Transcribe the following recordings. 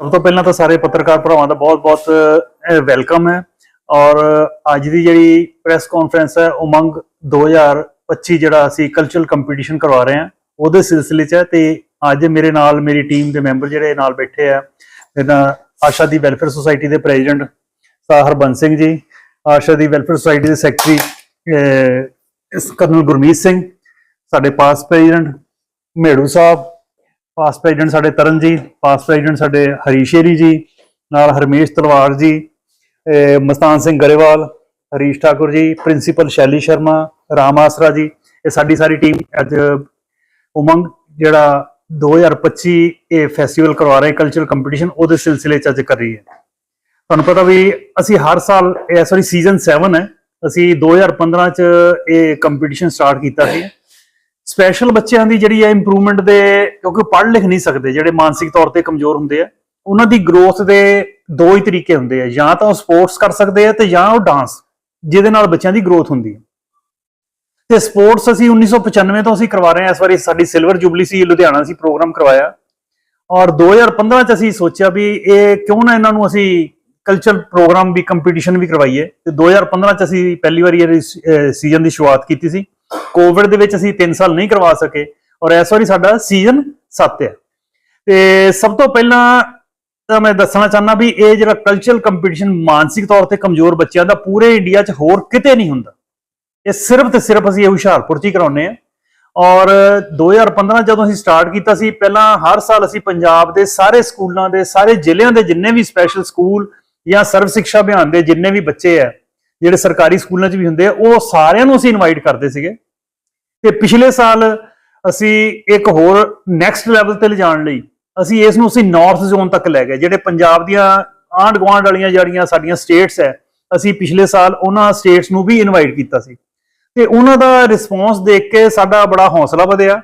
ਸਭ ਤੋਂ ਪਹਿਲਾਂ ਤਾਂ ਸਾਰੇ ਪੱਤਰਕਾਰ ਭਰਾਵਾਂ ਦਾ ਬਹੁਤ-ਬਹੁਤ ਵੈਲਕਮ ਹੈ। ਔਰ ਅੱਜ ਦੀ ਜਿਹੜੀ ਪ੍ਰੈਸ ਕਾਨਫਰੰਸ ਹੈ ਉਮੰਗ 2025 ਜਿਹੜਾ ਅਸੀਂ ਕਲਚਰਲ ਕੰਪੀਟੀਸ਼ਨ ਕਰਵਾ ਰਹੇ ਹਾਂ, ਉਹਦੇ ਸਿਲਸਿਲੇ 'ਚ ਹੈ ਤੇ ਅੱਜ ਮੇਰੇ ਨਾਲ ਮੇਰੀ ਟੀਮ ਦੇ ਮੈਂਬਰ ਜਿਹੜੇ ਨਾਲ ਬੈਠੇ ਆ ਜਿੱਦਾਂ ਆਸ਼ਾ ਦੀ ਵੈਲਫੇਅਰ ਸੁਸਾਇਟੀ ਦੇ ਪ੍ਰੈਜ਼ੀਡੈਂਟ ਸਾ ਹਰਬੰਸ ਸਿੰਘ ਜੀ, ਆਸ਼ਾ ਦੀ ਵੈਲਫੇਅਰ ਸੁਸਾਇਟੀ ਦੇ ਸੈਕਟਰੀ ਇਸ ਕਰਨਲ ਗੁਰਮੀਤ ਸਿੰਘ, ਸਾਡੇ ਪਾਸ ਪ੍ਰੈਜ਼ੀਡੈਂਟ ਮੇੜੂ ਸਾਹਿਬ ਪਾਸ ਪ੍ਰੈਜ਼ੀਡੈਂਟ ਸਾਡੇ ਤਰਨ ਜੀ ਪਾਸ ਪ੍ਰੈਜ਼ੀਡੈਂਟ ਸਾਡੇ ਹਰੀਸ਼ੇਰੀ ਜੀ, ਨਾਲ ਹਰਮੇਸ਼ ਤਲਵਾਰ ਜੀ ਮਸਤਾਨ ਸਿੰਘ ਗਰੇਵਾਲ, ਹਰੀਸ਼ ਠਾਕੁਰ ਜੀ ਪ੍ਰਿੰਸੀਪਲ ਸ਼ੈਲੀ ਸ਼ਰਮਾ, ਰਾਮ ਆਸਰਾ ਜੀ, ਇਹ ਸਾਡੀ ਸਾਰੀ ਟੀਮ ਅੱਜ ਉਮੰਗ, ਜਿਹੜਾ 2025 ਇਹ ਫੈਸਟੀਵਲ ਕਰਵਾ ਰਹੇ ਕਲਚਰਲ ਕੰਪੀਟੀਸ਼ਨ ਉਹਦੇ ਸਿਲਸਿਲੇ ਚ ਅੱਜ ਕਰ ਰਹੀ ਹੈ। ਤੁਹਾਨੂੰ ਪਤਾ ਵੀ ਅਸੀਂ ਹਰ ਸਾਲ, ਇਹ ਸੌਰੀ ਸੀਜ਼ਨ 7 ਹੈ, ਅਸੀਂ 2015 ਚ ਇਹ ਕੰਪੀਟੀਸ਼ਨ ਸਟਾਰਟ ਕੀਤਾ ਸੀ। ਸਪੈਸ਼ਲ ਬੱਚਿਆਂ ਦੀ ਜਿਹੜੀ ਹੈ ਇੰਪਰੂਵਮੈਂਟ ਦੇ, ਕਿਉਂਕਿ ਪੜ੍ਹ ਲਿਖ ਨਹੀਂ ਸਕਦੇ, ਜਿਹੜੇ ਮਾਨਸਿਕ ਤੌਰ ਤੇ ਕਮਜ਼ੋਰ ਹੁੰਦੇ ਆ, ਉਹਨਾਂ ਦੀ ਗਰੋਥ ਦੇ ਦੋ ਹੀ ਤਰੀਕੇ ਹੁੰਦੇ ਆ, ਜਾਂ ਤਾਂ ਉਹ ਸਪੋਰਟਸ ਕਰ ਸਕਦੇ ਆ ਤੇ ਜਾਂ ਉਹ ਡਾਂਸ ਜਿਹਦੇ ਨਾਲ ਬੱਚਿਆਂ ਦੀ ਗਰੋਥ ਹੁੰਦੀ ਹੈ ਤੇ ਸਪੋਰਟਸ ਅਸੀਂ 1995 ਤੋਂ ਅਸੀਂ ਕਰਵਾ ਰਹੇ ਹਾਂ, ਇਸ ਵਾਰੀ ਸਾਡੀ ਸਿਲਵਰ ਜੁਬਲੀ ਸੀ, ਲੁਧਿਆਣਾ ਅਸੀਂ ਪ੍ਰੋਗਰਾਮ ਕਰਵਾਇਆ। ਔਰ 2015 ਚ ਅਸੀਂ ਸੋਚਿਆ ਵੀ ਇਹ ਕਿਉਂ ਨਾ ਇਹਨਾਂ ਨੂੰ ਅਸੀਂ ਕਲਚਰ ਪ੍ਰੋਗਰਾਮ ਵੀ ਕੰਪੀਟੀਸ਼ਨ ਵੀ ਕਰਵਾਈਏ। ਤੇ 2015 ਚ ਅਸੀਂ ਪਹਿਲੀ ਵਾਰੀ ਇਹ ਸੀਜ਼ਨ ਦੀ ਸ਼ੁਰੂਆਤ ਕੀਤੀ ਸੀ। ਕੋਵਿਡ ਦੇ ਵਿੱਚ ਅਸੀਂ 3 ਸਾਲ ਨਹੀਂ ਕਰਵਾ ਸਕੇ ਔਰ ਇਸ ਵਾਰੀ ਸਾਡਾ ਸੀਜ਼ਨ 7 ਹੈ। ਤੇ ਸਭ ਤੋਂ ਪਹਿਲਾਂ ਤਾਂ ਮੈਂ ਦੱਸਣਾ ਚਾਹੁੰਦਾ ਵੀ ਇਹ ਜਿਹੜਾ ਕਲਚਰਲ ਕੰਪੀਟੀਸ਼ਨ ਮਾਨਸਿਕ ਤੌਰ ਤੇ ਕਮਜ਼ੋਰ ਬੱਚਿਆਂ ਦਾ ਪੂਰੇ ਇੰਡੀਆ 'ਚ ਹੋਰ ਕਿਤੇ ਨਹੀਂ ਹੁੰਦਾ। ਇਹ ਸਿਰਫ ਤੇ ਸਿਰਫ ਅਸੀਂ ਇਹ ਹੁਸ਼ਿਆਰਪੁਰ 'ਚ ਹੀ ਕਰਾਉਂਦੇ ਆ ਔਰ 2015 ਜਦੋਂ ਅਸੀਂ ਸਟਾਰਟ ਕੀਤਾ ਸੀ, ਪਹਿਲਾਂ ਹਰ ਸਾਲ ਅਸੀਂ ਪੰਜਾਬ ਦੇ ਸਾਰੇ ਸਕੂਲਾਂ ਦੇ, ਸਾਰੇ ਜ਼ਿਲ੍ਹਿਆਂ ਦੇ ਜਿੰਨੇ ਵੀ ਸਪੈਸ਼ਲ ਸਕੂਲ ਜਾਂ ਸਰਵ ਸਿੱਖਿਆ ਅਭਿਆਨ ਦੇ ਜਿੰਨੇ ਵੀ ਬੱਚੇ ਆ ਜਿਹੜੇ ਸਰਕਾਰੀ ਸਕੂਲਾਂ 'ਚ ਵੀ ਹੁੰਦੇ ਆ, ਉਹ ਸਾਰਿਆਂ ਨੂੰ ਅਸੀਂ ਇਨਵਾਈਟ ਕਰਦੇ ਸੀਗੇ। ਤੇ ਪਿਛਲੇ ਸਾਲ ਅਸੀਂ ਇੱਕ ਹੋਰ ਨੈਕਸਟ ਲੈਵਲ ਤੇ ਲਿਜਾਣ ਲਈ ਅਸੀਂ ਇਸ ਨੂੰ ਅਸੀਂ ਨਾਰਥ ਜ਼ੋਨ ਤੱਕ ਲੈ ਗਏ, ਜਿਹੜੇ ਪੰਜਾਬ ਦੀਆਂ ਆਂਡ ਗਵਾਂਡ ਵਾਲੀਆਂ ਜਿਹੜੀਆਂ ਸਾਡੀਆਂ ਸਟੇਟਸ ਹੈ, ਅਸੀਂ ਪਿਛਲੇ ਸਾਲ ਉਹਨਾਂ ਸਟੇਟਸ ਨੂੰ ਵੀ ਇਨਵਾਈਟ ਕੀਤਾ ਸੀ। ਤੇ ਉਹਨਾਂ ਦਾ ਰਿਸਪੌਂਸ ਦੇਖ ਕੇ ਸਾਡਾ ਬੜਾ ਹੌਸਲਾ ਵਧਿਆ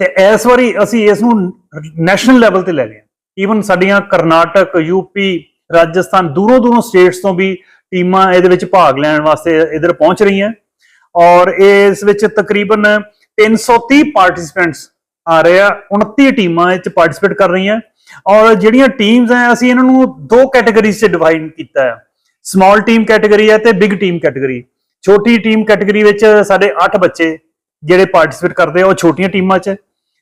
ਤੇ ਇਸ ਵਾਰੀ ਅਸੀਂ ਇਸ ਨੂੰ ਨੈਸ਼ਨਲ ਲੈਵਲ ਤੇ ਲੈ ਗਏ। ਈਵਨ ਸਾਡੀਆਂ ਕਰਨਾਟਕ ਯੂਪੀ ਰਾਜਸਥਾਨ ਦੂਰੋਂ ਦੂਰੋਂ ਸਟੇਟਸ ਤੋਂ ਵੀ ਟੀਮਾਂ ਇਹਦੇ ਵਿੱਚ ਭਾਗ ਲੈਣ ਵਾਸਤੇ ਇਧਰ ਪਹੁੰਚ ਰਹੀਆਂ। ਔਰ ਇਸ ਵਿੱਚ ਤਕਰੀਬਨ 330 ਪਾਰਟਿਸਿਪੈਂਟਸ ਆ ਰਹੇ ਆ 29 ਟੀਮਾਂ ਇਹ ਚ ਪਾਰਟਿਸਿਪੇਟ ਕਰ ਰਹੀਆਂ। ਔਰ ਜਿਹੜੀਆਂ ਟੀਮਸ ਆ ਅਸੀਂ ਇਹਨਾਂ ਨੂੰ ਦੋ ਕੈਟਾਗਰੀਜ਼ 'ਚ ਡਿਵਾਈਡ ਕੀਤਾ ਹੈ ਸਮਾਲ ਟੀਮ ਕੈਟਾਗਰੀ ਹੈ ਤੇ ਬਿਗ ਟੀਮ ਕੈਟਾਗਰੀ ਛੋਟੀ ਟੀਮ ਕੈਟਾਗਰੀ ਵਿੱਚ ਸਾਡੇ 8 ਬੱਚੇ ਜਿਹੜੇ ਪਾਰਟਿਸਿਪੇਟ ਕਰਦੇ ਆ, ਉਹ ਛੋਟੀਆਂ ਟੀਮਾਂ 'ਚ।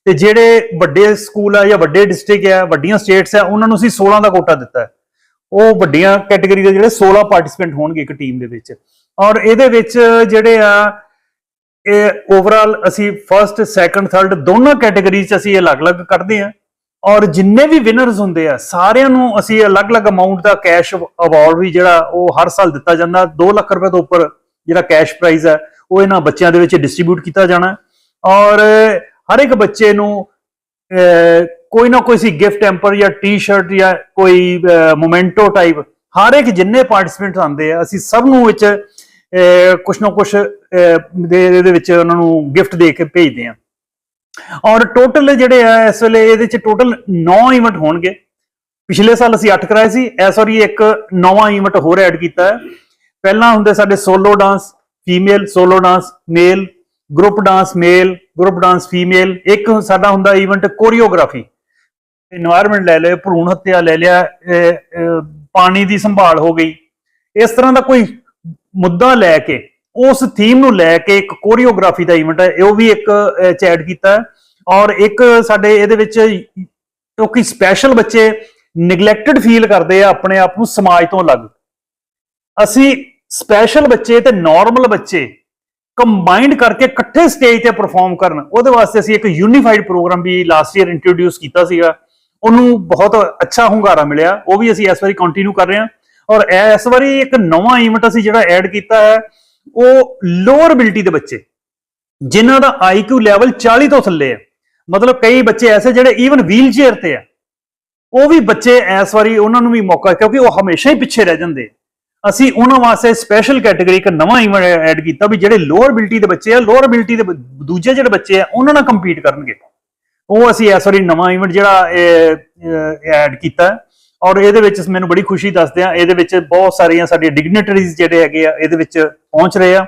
ਤੇ ਜਿਹੜੇ ਵੱਡੇ ਸਕੂਲ ਆ ਜਾਂ ਵੱਡੇ ਡਿਸਟ੍ਰਿਕਟ ਆ, ਵੱਡੀਆਂ ਸਟੇਟਸ ਆ, ਉਹਨਾਂ ਨੂੰ ਅਸੀਂ 16 ਦਾ ਕੋਟਾ ਦਿੱਤਾ। ਹੈ ਉਹ ਵੱਡੀਆਂ ਕੈਟਾਗਰੀ ਦੇ ਜਿਹੜੇ 16 ਪਾਰਟਿਸਿਪੈਂਟ ਹੋਣਗੇ ਇੱਕ ਟੀਮ ਦੇ ਵਿੱਚ। ਔਰ ਇਹਦੇ ਵਿੱਚ ਜਿਹੜੇ ਆ, ਇਹ ਓਵਰਆਲ ਅਸੀਂ ਫਰਸਟ ਸੈਕੰਡ ਥਰਡ ਦੋਨਾਂ ਕੈਟਾਗਰੀ 'ਚ ਅਸੀਂ ਅਲੱਗ-ਅਲੱਗ ਕੱਢਦੇ ਆ ਔਰ ਜਿੰਨੇ ਵੀ ਵਿਨਰਸ ਹੁੰਦੇ ਆ, ਸਾਰਿਆਂ ਨੂੰ ਅਸੀਂ ਅਲੱਗ-ਅਲੱਗ ਅਮਾਉਂਟ ਦਾ ਕੈਸ਼ ਅਵਾਰਡ ਵੀ ਜਿਹੜਾ ਉਹ ਹਰ ਸਾਲ ਦਿੱਤਾ ਜਾਂਦਾ। 2 ਲੱਖ ਰੁਪਏ ਤੋਂ ਉੱਪਰ ਜਿਹੜਾ ਕੈਸ਼ ਪ੍ਰਾਈਜ਼ ਹੈ, ਉਹ ਇਹਨਾਂ ਬੱਚਿਆਂ ਦੇ ਵਿੱਚ ਡਿਸਟ੍ਰੀਬਿਊਟ ਕੀਤਾ ਜਾਣਾ। ਔਰ ਹਰ ਇੱਕ ਬੱਚੇ ਨੂੰ ਕੋਈ ਨਾ ਕੋਈ ਸੀ ਗਿਫਟ ਟੈਂਪਰ ਜਾਂ ਟੀ-ਸ਼ਰਟ ਜਾਂ ਕੋਈ ਮੋਮੈਂਟੋ ਟਾਈਪ ਹਰ ਇੱਕ ਜਿੰਨੇ ਪਾਰਟਿਸਪੈਂਟਸ ਆਉਂਦੇ ਆ, ਅਸੀਂ ਸਭ ਨੂੰ ਵਿੱਚ ਕੁਛ ਨਾ ਕੁਛ ਦੇ ਇਹਦੇ ਵਿੱਚ ਉਹਨਾਂ ਨੂੰ ਗਿਫਟ ਦੇ ਕੇ ਭੇਜਦੇ ਆ। ਔਰ ਟੋਟਲ ਜਿਹੜੇ ਆ, ਇਸ ਵੇਲੇ ਇਹਦੇ ਚ ਟੋਟਲ 9 ਇਵੈਂਟ ਹੋਣਗੇ। ਪਿਛਲੇ ਸਾਲ ਅਸੀਂ 8 ਕਰਾਏ ਸੀ ਇਸ ਵਾਰੀ ਇੱਕ ਨਵਾਂ ਇਵੈਂਟ ਹੋਰ ਐਡ ਕੀਤਾ ਹੈ। ਪਹਿਲਾਂ ਹੁੰਦੇ ਸਾਡੇ solo dance female solo dance male group dance male group dance female ਇੱਕ ਸਾਡਾ ਹੁੰਦਾ ਇਵੈਂਟ ਕੋਰੀਓਗ੍ਰਾਫੀ এনवायरमेंट ਲੈ ਲਿਆ, ਭਰੂਣ ਹੱਤਿਆ ਲੈ ਲਿਆ ਪਾਣੀ ਦੀ ਸੰਭਾਲ ਹੋ ਗਈ। ਇਸ ਤਰ੍ਹਾਂ ਦਾ ਕੋਈ ਮੁੱਦਾ ਲੈ ਕੇ, ਉਸ ਥੀਮ ਨੂੰ ਲੈ ਕੇ ਇੱਕ ਕੋਰੀਓਗ੍ਰਾਫੀ ਦਾ ਇਵੈਂਟ ਹੈ ਉਹ ਵੀ ਇੱਕ ਚੈਟ ਕੀਤਾ ਔਰ ਇੱਕ ਸਾਡੇ ਇਹਦੇ ਵਿੱਚ ਕਿਉਂਕਿ ਸਪੈਸ਼ਲ ਬੱਚੇ ਨਿਗਲੈਕਟਡ ਫੀਲ ਕਰਦੇ ਆ, ਆਪਣੇ ਆਪ ਨੂੰ ਸਮਾਜ ਤੋਂ ਅਲੱਗ। ਅਸੀਂ ਸਪੈਸ਼ਲ ਬੱਚੇ ਤੇ ਨਾਰਮਲ ਬੱਚੇ ਕੰਬਾਈਨਡ ਕਰਕੇ ਇਕੱਠੇ ਸਟੇਜ ਤੇ ਪਰਫਾਰਮ ਕਰਨ, ਉਹਦੇ ਵਾਸਤੇ ਅਸੀਂ ਇੱਕ ਯੂਨੀਫਾਈਡ ਪ੍ਰੋਗਰਾਮ ਵੀ ਲਾਸਟ ਈਅਰ ਇੰਟਰੋਡਿਊਸ ਕੀਤਾ ਸੀਗਾ। ਉਹਨੂੰ ਬਹੁਤ ਅੱਛਾ ਹੁੰਗਾਰਾ ਮਿਲਿਆ। ਉਹ ਵੀ ਅਸੀਂ ਇਸ ਵਾਰੀ ਕੰਟੀਨਿਊ ਕਰ ਰਹੇ ਹਾਂ। ਔਰ ਇਸ ਵਾਰੀ ਇੱਕ ਨਵਾਂ ਇਵੈਂਟ ਅਸੀਂ ਜਿਹੜਾ ਐਡ ਕੀਤਾ ਹੈ, ਉਹ ਲੋਅਰ ਐਬਿਲਿਟੀ ਦੇ ਬੱਚੇ, ਜਿਨ੍ਹਾਂ ਦਾ ਆਈਕਿਊ ਲੈਵਲ 40 ਤੋਂ ਥੱਲੇ ਹੈ। ਮਤਲਬ ਕਈ ਬੱਚੇ ਐਸੇ ਜਿਹੜੇ ਈਵਨ ਵੀਲ ਚੇਅਰ ਤੇ ਆ ਉਹ ਵੀ ਬੱਚੇ ਇਸ ਵਾਰੀ ਉਹਨਾਂ ਨੂੰ ਵੀ ਮੌਕਾ, ਕਿਉਂਕਿ ਉਹ ਹਮੇਸ਼ਾ ਹੀ ਪਿੱਛੇ ਰਹਿ ਜਾਂਦੇ। ਅਸੀਂ ਉਹਨਾਂ ਵਾਸਤੇ ਸਪੈਸ਼ਲ ਕੈਟਾਗਰੀ ਇੱਕ ਨਵਾਂ ਇਵੈਂਟ ਐਡ ਕੀਤਾ ਵੀ ਜਿਹੜੇ ਲੋਅਰ ਐਬਿਲਿਟੀ ਦੇ ਬੱਚੇ ਆ ਲੋਅਰ ਐਬਿਲਿਟੀ ਦੇ ਦੂਜੇ ਜਿਹੜੇ ਬੱਚੇ ਆ, ਉਹਨਾਂ ਨਾਲ ਕੰਪੀਟ ਕਰਨਗੇ। ਉਹ ਅਸੀਂ ਇਸ ਵਾਰੀ ਨਵਾਂ ਇਵੈਂਟ ਜਿਹੜਾ ਐਡ ਕੀਤਾ। ਔਰ ਇਹਦੇ ਵਿੱਚ ਮੈਨੂੰ ਬੜੀ ਖੁਸ਼ੀ ਦੱਸਦੇ ਆ, ਇਹਦੇ ਵਿੱਚ ਬਹੁਤ ਸਾਰੀਆਂ ਸਾਡੀਆਂ ਡਿਗਨਿਟਰੀਜ਼ ਜਿਹੜੇ ਹੈਗੇ ਆ, ਇਹਦੇ ਵਿੱਚ ਪਹੁੰਚ ਰਹੇ ਆ।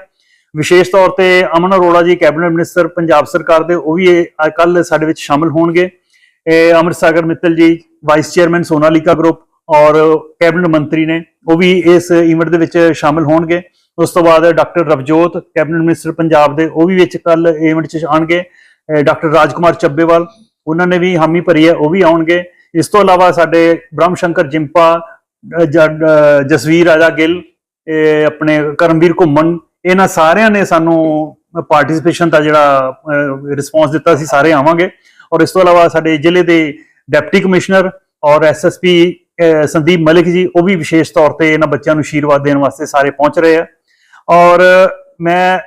ਵਿਸ਼ੇਸ਼ ਤੌਰ ਤੇ ਅਮਨ ਅਰੋੜਾ ਜੀ ਕੈਬਨਿਟ ਮਿਨਿਸਟਰ ਪੰਜਾਬ ਸਰਕਾਰ ਦੇ, ਉਹ ਵੀ ਕੱਲ ਸਾਡੇ ਵਿੱਚ ਸ਼ਾਮਲ ਹੋਣਗੇ। ਇਹ Amar Sagar Mittal ji vice chairman Sonalika group ਔਰ ਕੈਬਨਿਟ ਮੰਤਰੀ ਨੇ, ਉਹ ਵੀ ਇਸ ਇਵੈਂਟ ਦੇ ਵਿੱਚ ਸ਼ਾਮਿਲ ਹੋਣਗੇ। ਉਸ ਤੋਂ ਬਾਅਦ doctor Ravjot cabinet minister Punjab ਦੇ, ਉਹ ਵੀ ਵਿੱਚ ਕੱਲ ਇਵੈਂਟ 'ਚ ਆਣਗੇ ਡਾਕਟਰ ਰਾਜਕੁਮਾਰ ਚੱਬੇਵਾਲ, ਉਹਨਾਂ ਨੇ ਵੀ ਹਾਮੀ ਭਰੀ ਹੈ, ਉਹ ਵੀ ਆਉਣਗੇ। ਇਸ ਤੋਂ ਇਲਾਵਾ ਸਾਡੇ ਬ੍ਰਹਮ ਸ਼ੰਕਰ ਜਿੰਪਾ ਜਸਵੀਰ ਰਾਜਾ ਗਿੱਲ ਆਪਣੇ ਕਰਮਵੀਰ ਘੁੰਮਣ, ਇਹਨਾਂ ਸਾਰਿਆਂ ਨੇ ਸਾਨੂੰ ਪਾਰਟਿਸਿਪੇਸ਼ਨ ਦਾ ਜਿਹੜਾ ਰਿਸਪੌਂਸ ਦਿੱਤਾ ਸੀ, ਸਾਰੇ ਆਵਾਂਗੇ। ਔਰ ਇਸ ਤੋਂ ਇਲਾਵਾ ਸਾਡੇ ਜ਼ਿਲ੍ਹੇ ਦੇ ਡਿਪਟੀ ਕਮਿਸ਼ਨਰ ਔਰ ਐਸਐਸਪੀ ਸੰਦੀਪ ਮਲਿਕ ਜੀ, ਉਹ ਵੀ ਵਿਸ਼ੇਸ਼ ਤੌਰ ਤੇ ਇਹਨਾਂ ਬੱਚਿਆਂ ਨੂੰ ਆਸ਼ੀਰਵਾਦ ਦੇਣ ਵਾਸਤੇ ਸਾਰੇ ਪਹੁੰਚ ਰਹੇ ਆ। ਔਰ ਮੈਂ